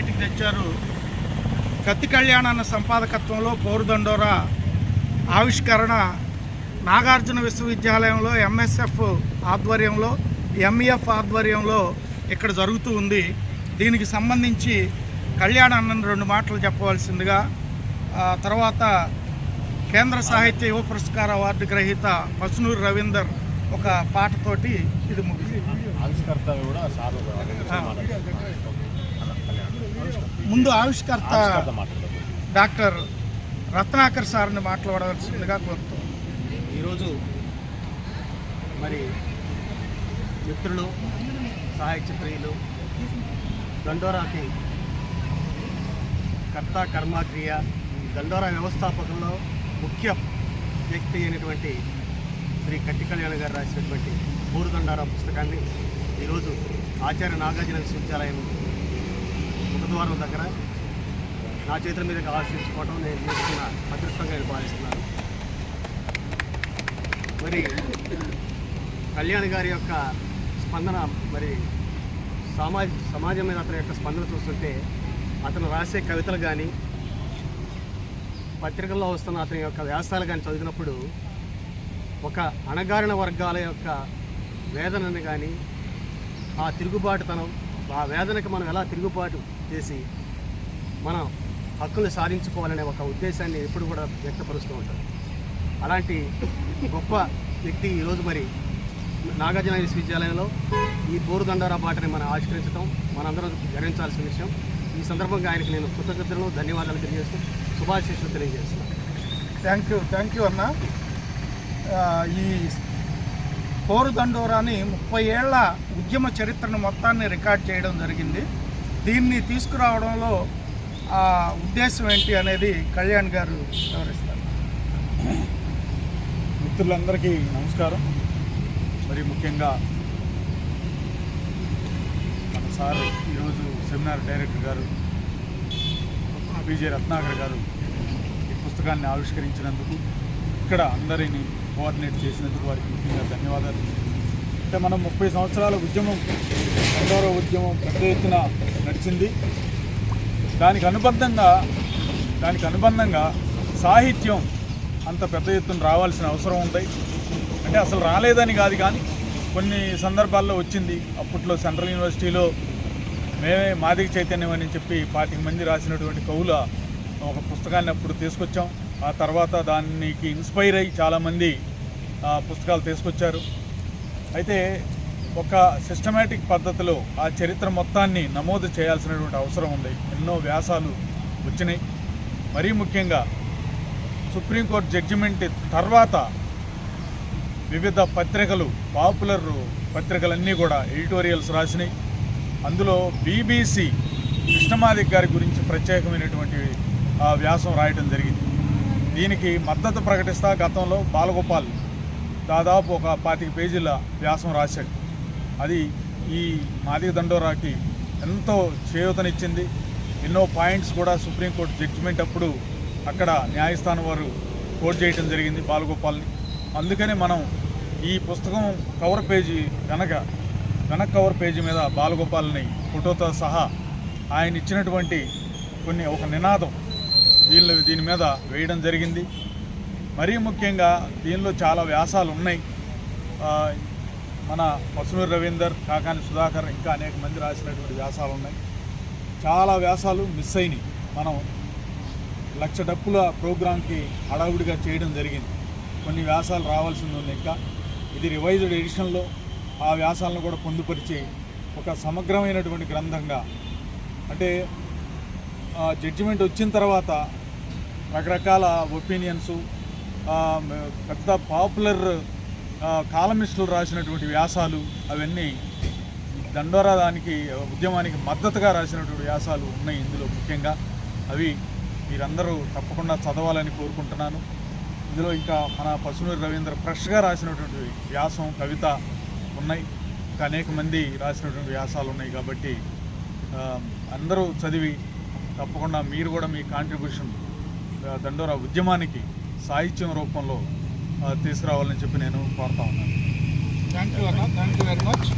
ఇచ్చారు కత్తి కళ్యాణాన్న సంపాదకత్వంలో పౌరుదండోరా ఆవిష్కరణ నాగార్జున విశ్వవిద్యాలయంలో ఎంఎస్ఎఫ్ ఆధ్వర్యంలో ఎంఈఎఫ్ ఆధ్వర్యంలో ఇక్కడ జరుగుతూ ఉంది. దీనికి సంబంధించి కళ్యాణాన్ని రెండు మాటలు చెప్పవలసిందిగా తర్వాత కేంద్ర సాహిత్య యువ పురస్కార అవార్డు గ్రహీత పసునూరు రవీందర్ ఒక పాటతోటి ఇది ముగిసింది. ఆవిష్కర్త కూడా ముందు ఆవిష్కర్త డాక్టర్ రత్నాకర్ సార్ని మాట్లాడవలసిందిగా కోరుతున్నాను ఈరోజు మరి మిత్రులు సాహిత్య ప్రియులు దండోరాకి కర్త కర్మక్రియ దండోరా వ్యవస్థాపకంలో ముఖ్య వ్యక్తి అయినటువంటి శ్రీ కట్టి కళ్యాణ్ గారు రాసినటువంటి మూడు దండారా పుస్తకాన్ని ఈరోజు ఆచార్య నాగార్జున విశ్వవిద్యాలయం ముఖద్వారం దగ్గర నా చేతుల మీదకి ఆశించుకోవడం నేను చేసుకున్న అదృష్టంగా నేను భావిస్తున్నాను. మరి కళ్యాణ్ గారి యొక్క స్పందన మరి సమాజ సమాజం మీద అతని యొక్క స్పందన చూస్తుంటే అతను రాసే కవితలు కానీ పత్రికల్లో వస్తున్న అతని యొక్క వ్యాసాలు కానీ చదివినప్పుడు ఒక అణగారిన వర్గాల యొక్క వేదనని కానీ ఆ తిరుగుబాటుతనం ఆ వేదనకి మనం ఎలా తిరుగుబాటు చేసి మనం హక్కులు సాధించుకోవాలనే ఒక ఉద్దేశాన్ని ఎప్పుడు కూడా వ్యక్తపరుస్తూ ఉంటారు. అలాంటి గొప్ప వ్యక్తి ఈరోజు మరి నాగార్జున విశ్వవిద్యాలయంలో ఈ బోరుదండారా బాటని మనం ఆవిష్కరించడం మనందరం గర్వించాల్సిన విషయం. ఈ సందర్భంగా ఆయనకి నేను కృతజ్ఞతలు ధన్యవాదాలు తెలియజేస్తూ శుభాశీస్సులు తెలియజేస్తున్నాను. థ్యాంక్ యూ థ్యాంక్ యూ అన్న. ఈ పోరు దండోరాని ముప్పై ఏళ్ళ ఉద్యమ చరిత్రను మొత్తాన్ని రికార్డ్ చేయడం జరిగింది. దీన్ని తీసుకురావడంలో ఆ ఉద్దేశం ఏంటి అనేది కళ్యాణ్ గారు వివరిస్తారు. మిత్రులందరికీ నమస్కారం. మరి ముఖ్యంగా మన సార్ ఈరోజు సెమినార్ డైరెక్టర్ గారు విజయ రత్నాకర్ గారు ఈ పుస్తకాన్ని ఆవిష్కరించినందుకు ఇక్కడ అందరిని కోఆర్డినేట్ చేసినందుకు వారికి ముఖ్యంగా ధన్యవాదాలు. అంటే మనం ముప్పై సంవత్సరాల ఉద్యమం రెండవ ఉద్యమం పెద్ద ఎత్తున నడిచింది. దానికి అనుబంధంగా దానికి అనుబంధంగా సాహిత్యం అంత పెద్ద ఎత్తున రావాల్సిన అవసరం ఉంది. అంటే అసలు రాలేదని కాదు కానీ కొన్ని సందర్భాల్లో వచ్చింది. అప్పట్లో సెంట్రల్ యూనివర్సిటీలో మేమే మాదిక చైతన్యం అని చెప్పి పాతిక మంది రాసినటువంటి కవుల ఒక పుస్తకాన్ని అప్పుడు తీసుకొచ్చాం. ఆ తర్వాత దానికి ఇన్స్పైర్ అయ్యి చాలామంది ఆ, పుస్తకాలు తీసుకొచ్చారు. అయితే ఒక సిస్టమేటిక్ పద్ధతిలో ఆ చరిత్ర మొత్తాన్ని నమోదు చేయాల్సినటువంటి అవసరం ఉంది. ఎన్నో వ్యాసాలు వచ్చినాయి. మరీ ముఖ్యంగా సుప్రీంకోర్టు జడ్జిమెంట్ తర్వాత వివిధ పత్రికలు పాపులర్ పత్రికలన్నీ కూడా ఎడిటోరియల్స్ రాసినాయి. అందులో బీబీసీ కృష్ణమాదిక్ గారి గురించి ప్రత్యేకమైనటువంటి ఆ, వ్యాసం రాయడం జరిగింది. దీనికి మద్దతు ప్రకటిస్తా గతంలో బాలగోపాల్ దాదాపు ఒక పాతిక పేజీల వ్యాసం రాశాడు. అది ఈ మాదిక దండోరాకి ఎంతో చేయూతనిచ్చింది. ఎన్నో పాయింట్స్ కూడా సుప్రీంకోర్టు జడ్జిమెంట్ అప్పుడు అక్కడ న్యాయస్థానం వారు కోట్ చేయడం జరిగింది బాలగోపాల్ని. అందుకనే మనం ఈ పుస్తకం కవర్ పేజీ వెనక వెనక కవర్ పేజీ మీద బాలగోపాల్ని ఫోటోతో సహా ఆయన ఇచ్చినటువంటి కొన్ని ఒక నినాదం దీనిలో దీని మీద వేయడం జరిగింది. మరీ ముఖ్యంగా దీనిలో చాలా వ్యాసాలు ఉన్నాయి మన పసునూరు రవీందర్ కాకాని సుధాకర్ ఇంకా అనేక మంది రాసినటువంటి వ్యాసాలు ఉన్నాయి. చాలా వ్యాసాలు మిస్ అయినాయి. మనం లక్ష డప్పుల ప్రోగ్రాంకి హడావుడిగా చేయడం జరిగింది. కొన్ని వ్యాసాలు రావాల్సింది ఉంది ఇంకా. ఇది రివైజ్డ్ ఎడిషన్లో ఆ వ్యాసాలను కూడా పొందుపరిచి ఒక సమగ్రమైనటువంటి గ్రంథంగా అంటే జడ్జిమెంట్ వచ్చిన తర్వాత రకరకాల ఒపీనియన్స్ పెద్ద పాపులర్ కాలమిస్టులు రాసినటువంటి వ్యాసాలు అవన్నీ దండోరా దానికి ఉద్యమానికి మద్దతుగా రాసినటువంటి వ్యాసాలు ఉన్నాయి ఇందులో ముఖ్యంగా. అవి మీరందరూ తప్పకుండా చదవాలని కోరుకుంటున్నాను. ఇందులో ఇంకా మన పసునూరి రవీంద్ర ఫ్రెష్గా రాసినటువంటి వ్యాసం కవిత ఉన్నాయి. ఇంకా అనేక మంది రాసినటువంటి వ్యాసాలు ఉన్నాయి కాబట్టి అందరూ చదివి తప్పకుండా మీరు కూడా మీ కాంట్రిబ్యూషన్ దండోరా ఉద్యమానికి సాహిత్యం రూపంలో తీసుకురావాలని చెప్పి నేను కోరుతా ఉన్నాను. థ్యాంక్ యూ అన్న. థ్యాంక్ యూ వెరీ మచ్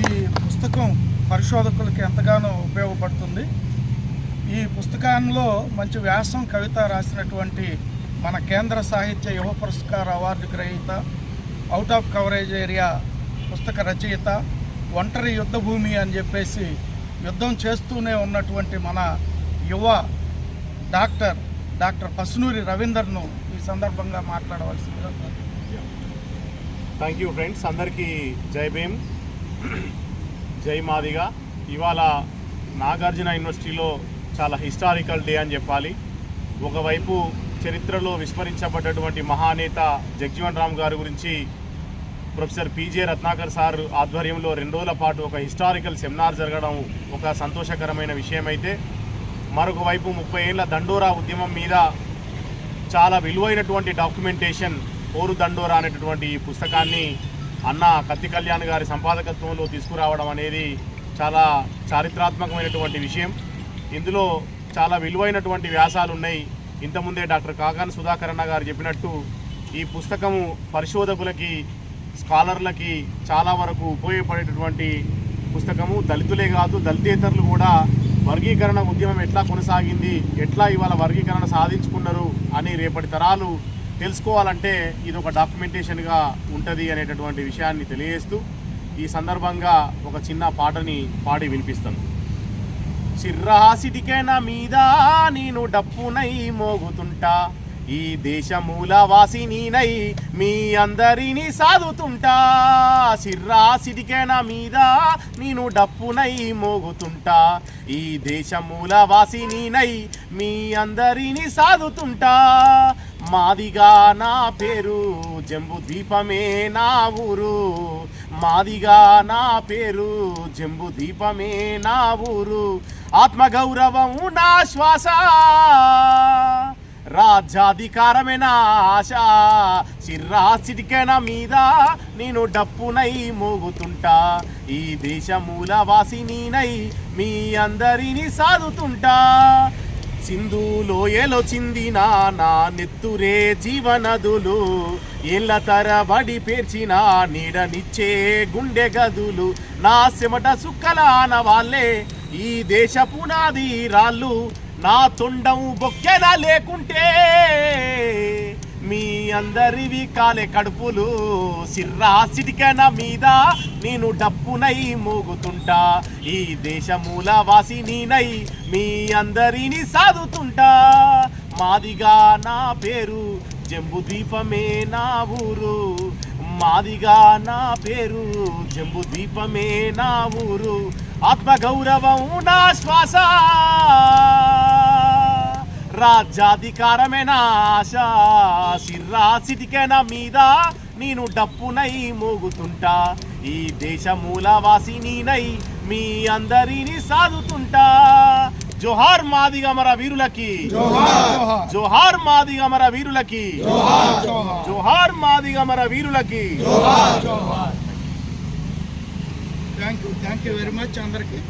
ఈ పుస్తకం పరిశోధకులకి ఎంతగానో ఉపయోగపడుతుంది. ఈ పుస్తకంలో మంచి వ్యాసం కవిత రాసినటువంటి మన కేంద్ర సాహిత్య యువ పురస్కార అవార్డు గ్రహీత అవుట్ ఆఫ్ కవరేజ్ ఏరియా పుస్తక రచయిత ఒంటరి యుద్ధ భూమి అని చెప్పేసి యుద్ధం చేస్తూనే ఉన్నటువంటి మన యువ డాక్టర్ డాక్టర్ పసునూరి రవీందర్ను ఈ సందర్భంగా మాట్లాడవలసిందిగా థ్యాంక్ యూ ఫ్రెండ్స్ అందరికీ జై భీమ్. జై మాదిగా. ఇవాళ నాగార్జున యూనివర్సిటీలో చాలా హిస్టారికల్ డే అని చెప్పాలి. ఒకవైపు చరిత్రలో విస్మరించబడ్డటువంటి మహానేత జగ్జీవన్ రామ్ గారి గురించి ప్రొఫెసర్ పీజే రత్నాకర్ సార్ ఆధ్వర్యంలో రెండు రోజుల పాటు ఒక హిస్టారికల్ సెమినార్ జరగడం ఒక సంతోషకరమైన విషయం అయితే మరొక వైపు ముప్పై ఏళ్ళ దండోరా ఉద్యమం మీద చాలా విలువైనటువంటి డాక్యుమెంటేషన్ ఓరు దండోరా అనేటటువంటి ఈ పుస్తకాన్ని అన్న కత్తి కళ్యాణ్ గారి సంపాదకత్వంలో తీసుకురావడం అనేది చాలా చారిత్రాత్మకమైనటువంటి విషయం. ఇందులో చాలా విలువైనటువంటి వ్యాసాలు ఉన్నాయి. ఇంతకుముందే డాక్టర్ కాకాని సుధాకరణ గారు చెప్పినట్టు ఈ పుస్తకము పరిశోధకులకి స్కాలర్లకి చాలా వరకు ఉపయోగపడేటటువంటి పుస్తకము. దళితులే కాదు దళితేతరులు కూడా వర్గీకరణ ఉద్యమం ఎట్లా కొనసాగింది? ఎట్లా ఇవాళ వర్గీకరణ సాధించుకున్నారు? అని రేపటి తరాలు తెలుసుకోవాలంటే ఇది ఒక డాక్యుమెంటేషన్గా ఉంటుంది అనేటటువంటి విషయాన్ని తెలియజేస్తూ ఈ సందర్భంగా ఒక చిన్న పాటని పాడి వినిపిస్తాను. చిర్రాసిటికైనా మీద నేను డప్పునై మోగుతుంటా. ఈ దేశమూల వాసినీనై మీ అందరినీ సాదుతుంటా. సిర్రాసిటికే నా మీద నేను డప్పునై మోగుతుంటా. ఈ దేశ వాసినీనై మీ అందరినీ సాదుతుంటా. మాదిగా నా పేరు జంబు దీపమే నా ఊరు. మాదిగా నా పేరు జంబు దీపమే నా ఊరు. ఆత్మగౌరవం నా శ్వాస. రాజ్యాధికారమే నా ఆశ చిర్రాసిటికెన మీద నేను డప్పునై మోగుతుంటా. ఈ దేశమూల వాసినినై మీ అందరినీ సాదుతుంటా. సింధు లోయలో చిందిన నా నెత్తురే జీవనదులు. ఏళ్ళ తరబడి పేర్చిన నీడనిచ్చే గుండె గదులు. నా సెమట సుక్కల ఆనవాళ్ళే ఈ దేశ పునాది రాళ్ళు నా తొండం బొక్కెన లేకుంటే? మీ అందరివి కాలే కడుపులు సిర్రా సిటికెన మీద నేను డప్పునై మోగుతుంటా. ఈ దేశమూల వాసినీనై మీ అందరిని సాదుతుంటా. మాదిగా నా పేరు జంబు దీపమే నా ఊరు. మాదిగా నా పేరు జంబు దీపమే నా ఊరు. ఆత్మగౌరవం నా శ్వాస. రాజ్యాధికారమే నా ఆశ? సిర్రాసిటికే నా మీద? నేను డప్పునై మోగుతుంటా. ఈ దేశమూల వాసినీనై మీ అందరిని సాదుతుంటా. జోహార్ మాదిగమర వీరులకి. జోహార్. మాదిగమర వీరులకి. జోహార్. మాదిగమర వీరులకి. Thank you thank you very much అందరికీ.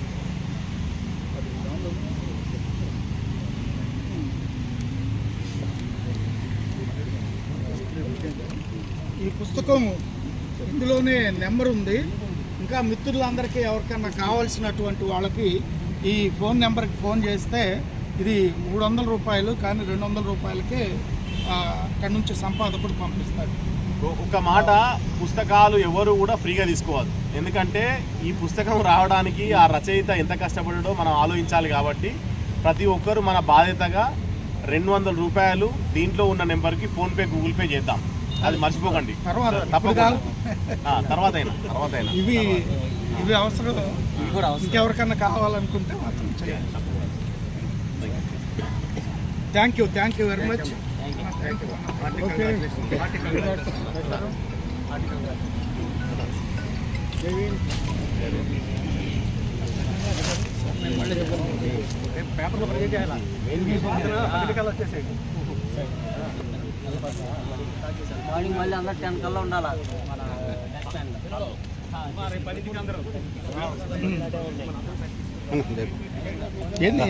ఈ పుస్తకం ఇందులోనే నెంబర్ ఉంది. ఇంకా మిత్రులందరికీ ఎవరికన్నా కావాల్సినటువంటి వాళ్ళకి ఈ ఫోన్ నెంబర్కి ఫోన్ చేస్తే ఇది మూడు వందల రూపాయలు కానీ రెండు వందల రూపాయలకే అక్కడి నుంచి సంపాదకుడు పంపిస్తాడు. ఒక మాట పుస్తకాలు ఎవరు కూడా ఫ్రీగా తీసుకోవాలి. ఎందుకంటే ఈ పుస్తకం రావడానికి ఆ రచయిత ఎంత కష్టపడాడో మనం ఆలోచించాలి కాబట్టి ప్రతి ఒక్కరు మన బాధ్యతగా రెండు వందల రూపాయలు దీంట్లో ఉన్న నెంబర్కి ఫోన్పే గూగుల్ పే చేద్దాం. అది మర్చిపోకండి తర్వాత అయినా తర్వాత అయినా ఇవి ఇవి అవసరం ఇంకెవరికన్నా కావాలనుకుంటే మాత్రం చేయాలి thank you thank you very much పేపర్లో ప్రజెంట్ చేయాలా మార్నింగ్ మళ్ళీ అందరు టెన్ కల్లా ఉండాలా? మన నెక్స్ట్ టైం ఏంది?